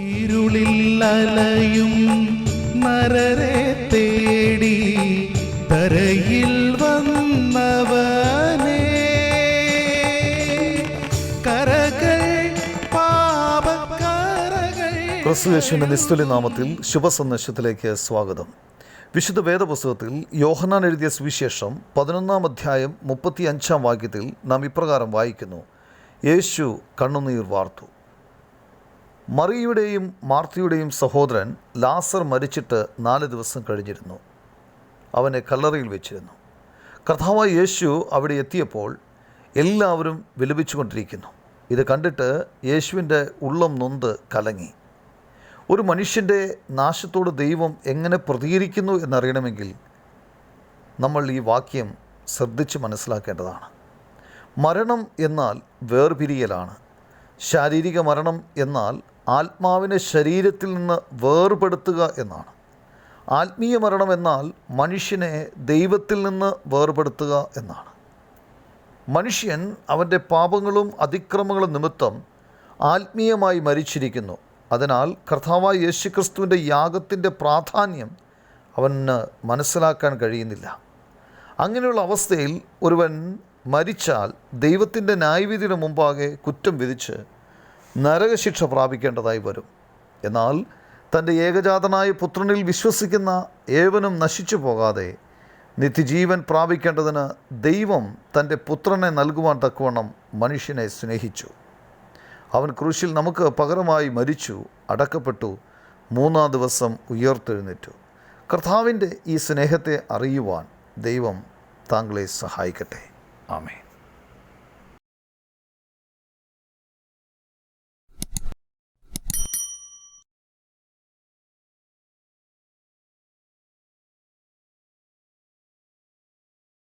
ഇരുളിൽ അലയും നരരെ തേടി തരയിൽ വന്നവനേ. കരകൾ പാപക്കാരകൾ. ക്രിസ്തുയേശുവിന്റെ നിസ്തുലി നാമത്തിൽ ശുഭസന്ദേശത്തിലേക്ക് സ്വാഗതം. വിശുദ്ധ വേദപുസ്തകത്തിൽ യോഹന്നാൻ എഴുതിയ സുവിശേഷം പതിനൊന്നാം അധ്യായം മുപ്പത്തി അഞ്ചാം വാക്യത്തിൽ നാം ഇപ്രകാരം വായിക്കുന്നു. യേശു കണ്ണുനീർ വാർത്തു. മറിയുടെയും മാർത്തിയുടെയും സഹോദരൻ ലാസർ മരിച്ചിട്ട് നാല് ദിവസം കഴിഞ്ഞിരുന്നു. അവനെ കല്ലറയിൽ വെച്ചിരുന്നു. കർത്താവായ യേശു അവിടെ എത്തിയപ്പോൾ എല്ലാവരും വിലപിച്ചുകൊണ്ടിരിക്കുന്നു. ഇത് കണ്ടിട്ട് യേശുവിന്റെ ഉള്ളം നൊന്ത് കലങ്ങി. ഒരു മനുഷ്യന്റെ നാശത്തോട് ദൈവം എങ്ങനെ പ്രതികരിക്കുന്നു എന്നറിയണമെങ്കിൽ നമ്മൾ ഈ വാക്യം ശ്രദ്ധിച്ച് മനസ്സിലാക്കേണ്ടതാണ്. മരണം എന്നാൽ വേർപിരിയലാണ്. ശാരീരിക മരണം എന്നാൽ ആത്മാവിനെ ശരീരത്തിൽ നിന്ന് വേർപെടുത്തുക എന്നാണ്. ആത്മീയ മരണം എന്നാൽ മനുഷ്യനെ ദൈവത്തിൽ നിന്ന് വേർപെടുത്തുക എന്നാണ്. മനുഷ്യൻ അവന്റെ പാപങ്ങളും അതിക്രമങ്ങളും നിമിത്തം ആത്മീയമായി മരിച്ചിരിക്കുന്നു. അതിനാൽ കർത്താവായ യേശുക്രിസ്തുവിന്റെ യാഗത്തിന്റെ പ്രാധാന്യം അവന് മനസ്സിലാക്കാൻ കഴിയുന്നില്ല. അങ്ങനെയുള്ള അവസ്ഥയിൽ ഒരുവൻ മരിച്ചാൽ ദൈവത്തിന്റെ ന്യായവിധിയുടെ മുമ്പാകെ കുറ്റം വിധിച്ച് നരകശിക്ഷ പ്രാപിക്കേണ്ടതായി വരും. എന്നാൽ തന്റെ ഏകജാതനായ പുത്രനിൽ വിശ്വസിക്കുന്ന ഏവനും നശിച്ചു പോകാതെ നിത്യജീവൻ പ്രാപിക്കേണ്ടതിന് ദൈവം തന്റെ പുത്രനെ നൽകുവാൻ തക്കവണ്ണം മനുഷ്യനെ സ്നേഹിച്ചു. അവൻ ക്രൂശിൽ നമുക്ക് പകരമായി മരിച്ചു അടക്കപ്പെട്ടു മൂന്നാം ദിവസം ഉയർത്തെഴുന്നേറ്റു. കർത്താവിന്റെ ഈ സ്നേഹത്തെ അറിയുവാൻ ദൈവം താങ്കളെ സഹായിക്കട്ടെ. ആമേ